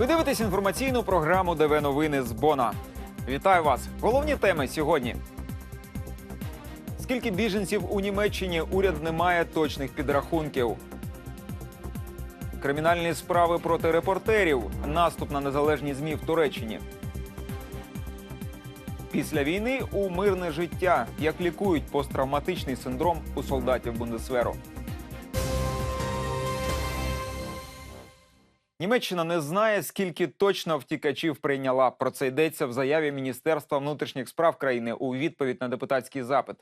Ви дивитесь інформаційну програму ДВ Новини з Бона. Вітаю вас! Головні теми сьогодні. Скільки біженців у Німеччині уряд не має точних підрахунків. Кримінальні справи проти репортерів. Наступ на незалежні ЗМІ в Туреччині. Після війни у мирне життя. Як лікують посттравматичний синдром у солдатів Бундесверу. Німеччина не знає, скільки точно втікачів прийняла. Про це йдеться в заяві Міністерства внутрішніх справ країни у відповідь на депутатський запит.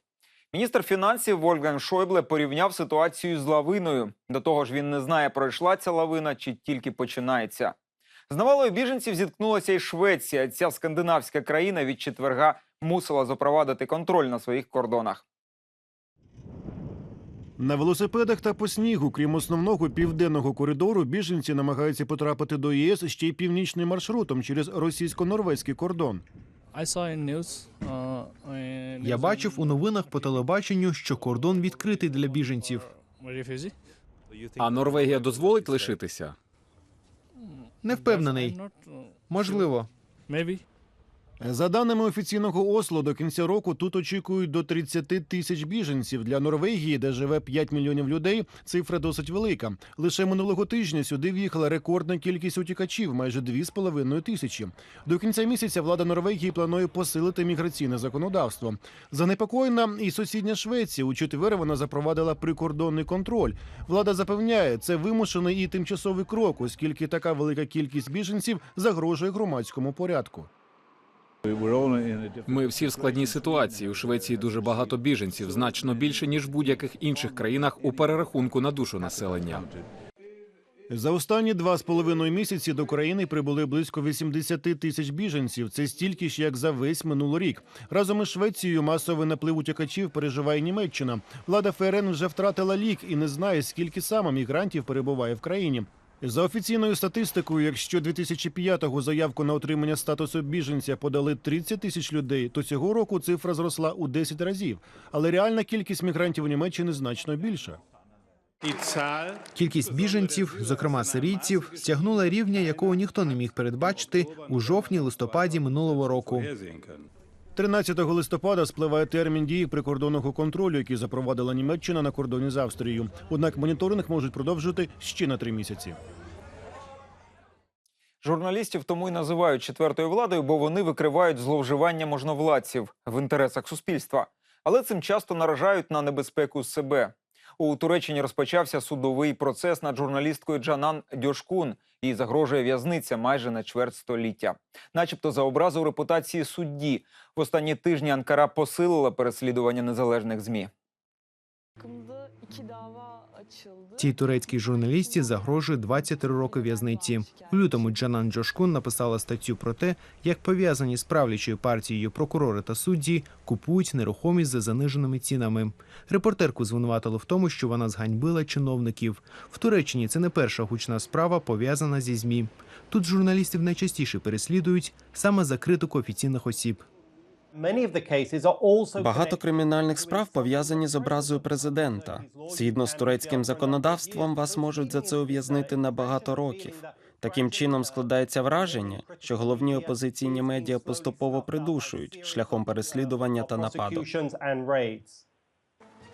Міністр фінансів Вольфганг Шойбле порівняв ситуацію з лавиною. До того ж, він не знає, пройшла ця лавина чи тільки починається. З навалою біженців зіткнулася і Швеція. Ця скандинавська країна від четверга мусила запровадити контроль на своїх кордонах. На велосипедах та по снігу, крім основного південного коридору, біженці намагаються потрапити до ЄС ще й північним маршрутом через російсько-норвезький кордон. Uh, Я бачив у новинах по телебаченню, що кордон відкритий для біженців. А Норвегія дозволить лишитися? Не впевнений. Uh, Можливо. За даними офіційного Осло, до кінця року тут очікують до 30 тисяч біженців. Для Норвегії, де живе 5 мільйонів людей, цифра досить велика. Лише минулого тижня сюди в'їхала рекордна кількість утікачів майже 2,5 тисячі. До кінця місяця влада Норвегії планує посилити міграційне законодавство. Занепокоєна і сусідня Швеція. У четвер вона запровадила прикордонний контроль. Влада запевняє, це вимушений і тимчасовий крок, оскільки така велика кількість біженців загрожує громадському порядку. Ми всі в складній ситуації. У Швеції дуже багато біженців, значно більше ніж в будь-яких інших країнах у перерахунку на душу населення. За останні два з половиною місяці до країни прибули близько 80 тисяч біженців. Це стільки ж, як за весь минулий рік. Разом із Швецією масовий наплив утікачів переживає Німеччина. Влада ФРН вже втратила лік і не знає, скільки саме мігрантів перебуває в країні. За офіційною статистикою, якщо 2005-го заявку на отримання статусу біженця подали 30 тисяч людей, то цього року цифра зросла у 10 разів. Але реальна кількість мігрантів у Німеччині значно більша. Кількість біженців, зокрема сирійців, сягнула рівня, якого ніхто не міг передбачити у жовтні-листопаді минулого року. 13 листопада спливає термін дії прикордонного контролю, який запровадила Німеччина на кордоні з Австрією. Однак моніторинг можуть продовжити ще на три місяці. Журналістів тому й називають четвертою владою, бо вони викривають зловживання можновладців в інтересах суспільства. Але цим часто наражають на небезпеку себе. У Туреччині розпочався судовий процес над журналісткою Джанан Дьошкун. Їй загрожує в'язниця майже на чверть століття, начебто за образу репутації судді. В останні тижні Анкара посилила переслідування незалежних змі. Цій турецькій журналісті загрожує 23 роки в'язниці. У лютому Джанан Джошкун написала статтю про те, як пов'язані з правлячою партією прокурори та судді купують нерухомість за заниженими цінами. Репортерку звинуватили в тому, що вона зганьбила чиновників. В Туреччині це не перша гучна справа пов'язана зі змі. Тут журналістів найчастіше переслідують саме за критику офіційних осіб. Багато кримінальних справ пов'язані з образою президента. Згідно з турецьким законодавством, вас можуть за це ув'язнити на багато років. Таким чином складається враження, що головні опозиційні медіа поступово придушують шляхом переслідування та нападу.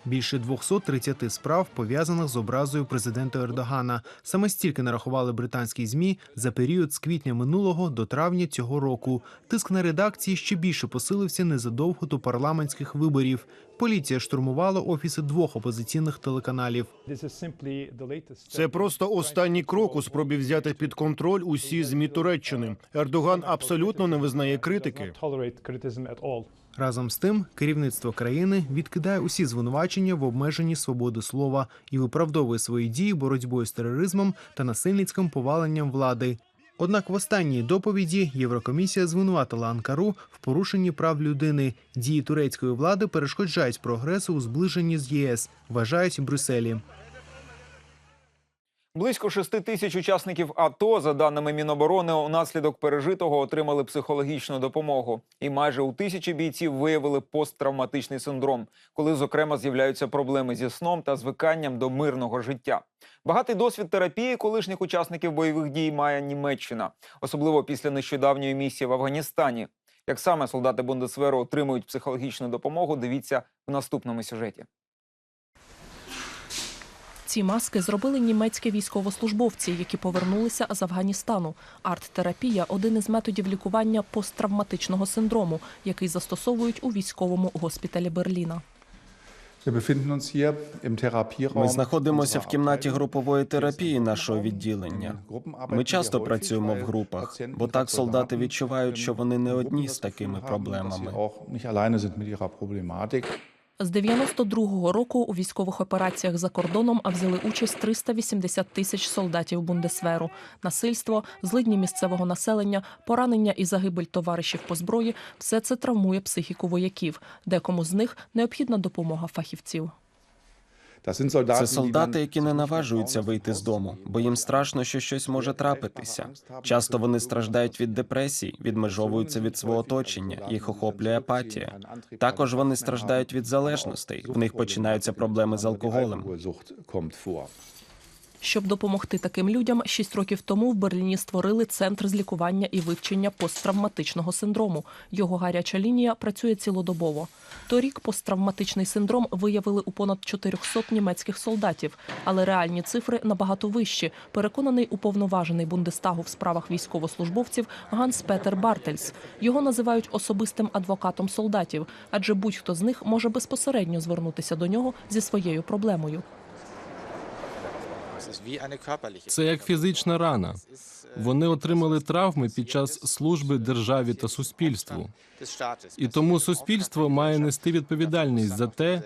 Більше 230 справ пов'язаних з образою президента Ердогана. Саме стільки нарахували британські змі за період з квітня минулого до травня цього року. Тиск на редакції ще більше посилився незадовго до парламентських виборів. Поліція штурмувала офіси двох опозиційних телеканалів. Це просто останній крок у спробі взяти під контроль усі змі Туреччини. Ердоган абсолютно не визнає критики. Разом з тим, керівництво країни відкидає усі звинувачення в обмеженні свободи слова і виправдовує свої дії боротьбою з тероризмом та насильницьким поваленням влади. Однак в останній доповіді Єврокомісія звинуватила Анкару в порушенні прав людини. Дії турецької влади перешкоджають прогресу у зближенні з ЄС, вважають Брюсселі. Близько 6 тисяч учасників АТО, за даними Міноборони, унаслідок пережитого отримали психологічну допомогу. І майже у тисячі бійців виявили посттравматичний синдром, коли, зокрема, з'являються проблеми зі сном та звиканням до мирного життя. Багатий досвід терапії колишніх учасників бойових дій має Німеччина, особливо після нещодавньої місії в Афганістані. Як саме солдати Бундесверу отримують психологічну допомогу, дивіться в наступному сюжеті. Ці маски зробили німецькі військовослужбовці, які повернулися з Афганістану. Арт-терапія один із методів лікування посттравматичного синдрому, який застосовують у військовому госпіталі Берліна. Ми знаходимося в кімнаті групової терапії нашого відділення. Ми часто працюємо в групах, бо так солдати відчувають, що вони не одні з такими проблемами. З 92-го року у військових операціях за кордоном взяли участь 380 тисяч солдатів Бундесверу. Насильство, злидні місцевого населення, поранення і загибель товаришів по зброї – все це травмує психіку вояків. Декому з них необхідна допомога фахівців. Це солдати, які не наважуються вийти з дому, бо їм страшно, що щось може трапитися. Часто вони страждають від депресій, відмежовуються від свого оточення, їх охоплює апатія. Також вони страждають від залежностей. В них починаються проблеми з алкоголем. Щоб допомогти таким людям, шість років тому в Берліні створили центр з лікування і вивчення посттравматичного синдрому. Його гаряча лінія працює цілодобово. Торік посттравматичний синдром виявили у понад 400 німецьких солдатів, але реальні цифри набагато вищі. Переконаний уповноважений Бундестагу в справах військовослужбовців Ганс Петер Бартельс. Його називають особистим адвокатом солдатів, адже будь-хто з них може безпосередньо звернутися до нього зі своєю проблемою. Це як фізична рана. Вони отримали травми під час служби державі та суспільству. І тому суспільство має нести відповідальність за те,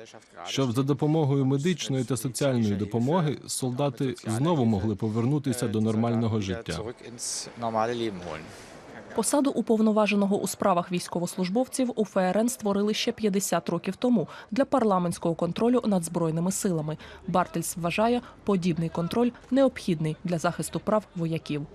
щоб за допомогою медичної та соціальної допомоги солдати знову могли повернутися до нормального життя. Посаду уповноваженого у справах військовослужбовців у ФРН створили ще 50 років тому для парламентського контролю над збройними силами. Бартельс вважає, подібний контроль необхідний для захисту прав вояків.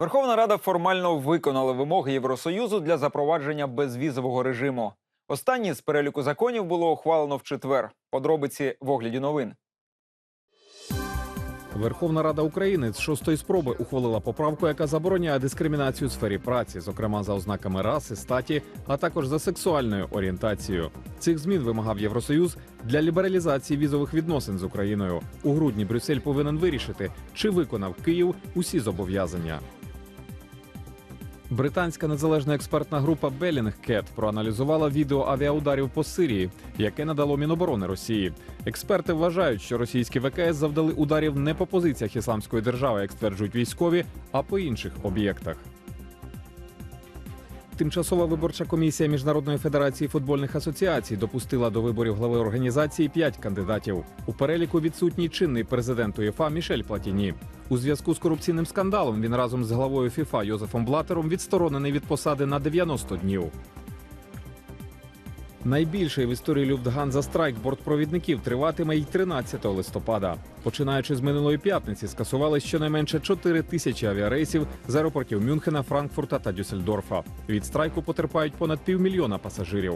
Верховна Рада формально виконала вимоги Євросоюзу для запровадження безвізового режиму. Останній з переліку законів було ухвалено в четвер. Подробиці в огляді новин. Верховна Рада України з шостої спроби ухвалила поправку, яка забороняє дискримінацію у сфері праці, зокрема за ознаками раси, статі, а також за сексуальною орієнтацією. Цих змін вимагав Євросоюз для лібералізації візових відносин з Україною. У грудні Брюссель повинен вирішити, чи виконав Київ усі зобов'язання. Британська незалежна експертна група Bellingcat проаналізувала відео авіаударів по Сирії, яке надало Міноборони Росії. Експерти вважають, що російські ВКС завдали ударів не по позиціях ісламської держави, як стверджують військові, а по інших об'єктах. Тимчасова виборча комісія Міжнародної федерації футбольних асоціацій допустила до виборів глави організації п'ять кандидатів. У переліку відсутній чинний президент УЄФА Мішель Платіні. У зв'язку з корупційним скандалом він разом з главою ФІФА Йозефом Блатером відсторонений від посади на 90 днів. Найбільший в історії Люфтганза страйк бортпровідників триватиме й 13 листопада. Починаючи з минулої п'ятниці, скасували щонайменше 4 тисячі авіарейсів з аеропортів Мюнхена, Франкфурта та Дюссельдорфа. Від страйку потерпають понад півмільйона пасажирів.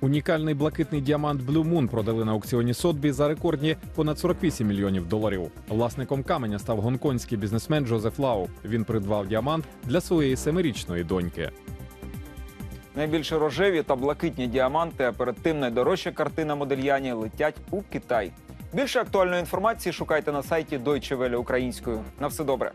Унікальний блакитний діамант Blue Moon продали на аукціоні Сотбі за рекордні понад 48 мільйонів доларів. Власником каменя став гонконгський бізнесмен Джозеф Лау. Він придбав діамант для своєї семирічної доньки. Найбільш рожеві та блакитні діаманти, а перед тим найдорожча картина Модельяні летять у Китай. Більше актуальної інформації шукайте на сайті Deutsche Welle українською. На все добре.